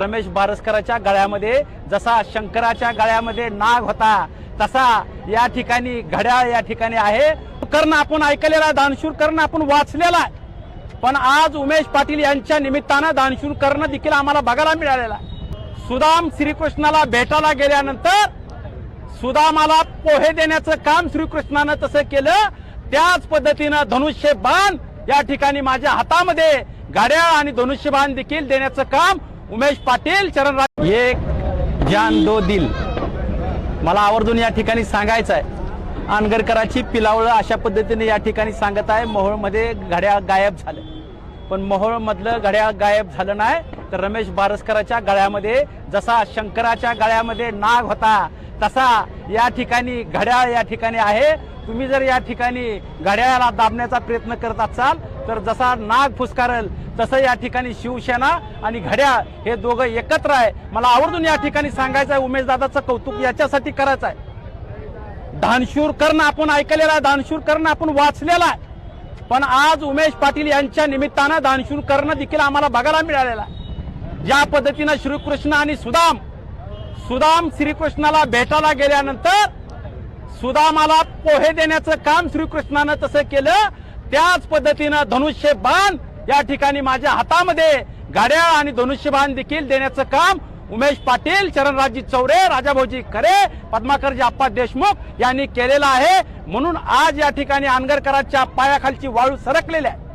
रमेश बारसकराच्या गळ्यामध्ये जसा शंकराच्या गळ्यामध्ये नाग होता तसा या ठिकाणी घड्याळ या ठिकाणी आहे. कर्ण आपण ऐकलेला आहे, दानशूर कर्ण आपण वाचलेला आहे. पण आज उमेश पाटील यांच्या निमित्तानं दानशूर कर्ण देखील आम्हाला बघायला मिळालेला सुदाम श्रीकृष्णाला भेटायला गेल्यानंतर सुदामाला पोहे देण्याचं काम श्रीकृष्णानं तसं केलं. त्याच पद्धतीनं धनुष्य बाण या ठिकाणी माझ्या हातामध्ये घड्याळ आणि धनुष्यबाण देखील देण्याचं काम उमेश पाटील चरणराज एक जान दो दिल. मला आवर्जून या ठिकाणी सांगायचं आहे. अनगरकराची पिलावळं अशा पद्धतीने या ठिकाणी सांगत आहे. मोहोळमध्ये घड्याळ गायब झालं. पण मोहोळमधलं घड्याळ गायब झालं नाही तर रमेश बारसकराच्या गळ्यामध्ये जसा शंकराच्या गळ्यामध्ये नाग होता तसा या ठिकाणी घड्याळ या ठिकाणी आहे. तुम्ही जर या ठिकाणी घड्याळाला दाबण्याचा प्रयत्न करत असाल तर जसा नाग फुसकारल तसं या ठिकाणी शिवसेना आणि घड्याळ हे दोघं एकत्र आहे. मला आवर्जून या ठिकाणी सांगायचं आहे उमेश दादाचं कौतुक याच्यासाठी करायचं आहे. दानशूर कर्ण आपण ऐकलेला आहे दानशूर कर्ण आपण वाचलेला आहे. पण आज उमेश पाटील यांच्या निमित्तानं दानशूर कर्ण देखील आम्हाला बघायला मिळालेला ज्या पद्धतीनं श्रीकृष्ण आणि सुदाम सुदाम श्रीकृष्णाला भेटायला गेल्यानंतर सुदामाला पोहे देण्याचं काम श्रीकृष्णानं तसं केलं. त्याच पद्धतीनं धनुष्य बाण या ठिकाणी माझ्या हातामध्ये गाड्याळ आणि धनुष्यबाण देखील देण्याचं काम उमेश पाटील चरणराजी चौरे राजाभाऊजी खरे पद्माकरजी आप्पा देशमुख यांनी केलेलं आहे. म्हणून आज या ठिकाणी आनगरकरांच्या पायाखालची वाळू सरकलेली आहे.